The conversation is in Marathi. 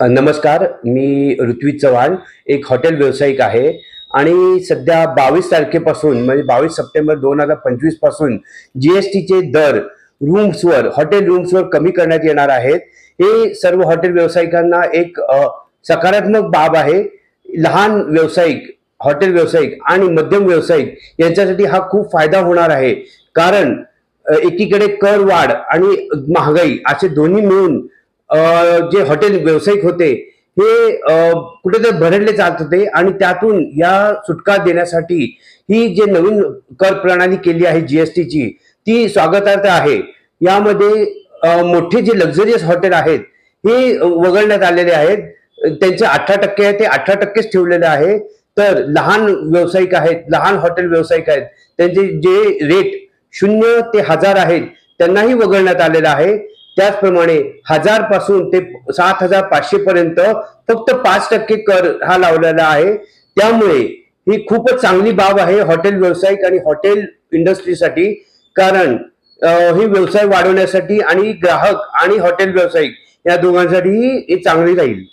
नमस्कार मी ऋत्वी चव्हाण एक हॉटेल व्यावसायिक आहे. आणि सध्या बावीस तारखेपासून म्हणजे बावीस सप्टेंबर दोन हजार पंचवीसपासून जीएसटीचे दर रूम्सवर हॉटेल रूम्सवर कमी करण्यात येणार आहेत. हे सर्व हॉटेल व्यावसायिकांना एक सकारात्मक बाब आहे. लहान व्यावसायिक हॉटेल व्यावसायिक आणि मध्यम व्यावसायिक यांच्यासाठी हा खूप फायदा होणार आहे. कारण एकीकडे कर वाढ आणि महागाई असे दोन्ही मिळून जे हॉटेल व्यावसायिक होते हे कुठेतरी भरडले जात होते आणि त्यातून या सुटका देण्यासाठी ही जे नवीन कर प्रणाली केली आहे जीएसटीची ती स्वागतार्थ आहे. यामध्ये मोठे जे लक्झरियस हॉटेल आहेत हे वगळण्यात आलेले आहेत. त्यांचे अठरा टक्के आहे ते अठरा टक्केच ठेवलेले आहे. तर लहान व्यावसायिक आहेत लहान हॉटेल व्यावसायिक आहेत त्यांचे जे रेट शून्य ते हजार आहेत त्यांनाही वगळण्यात आलेलं आहे. त्याचप्रमाणे हजारपासून ते सात हजार पाचशे पर्यंत फक्त पाच टक्के कर हा लावलेला आहे. त्यामुळे ही खूपच चांगली बाब आहे हॉटेल व्यावसायिक आणि हॉटेल इंडस्ट्रीसाठी कारण ही व्यवसाय वाढवण्यासाठी आणि ग्राहक आणि हॉटेल व्यावसायिक या दोघांसाठीही चांगली राहील.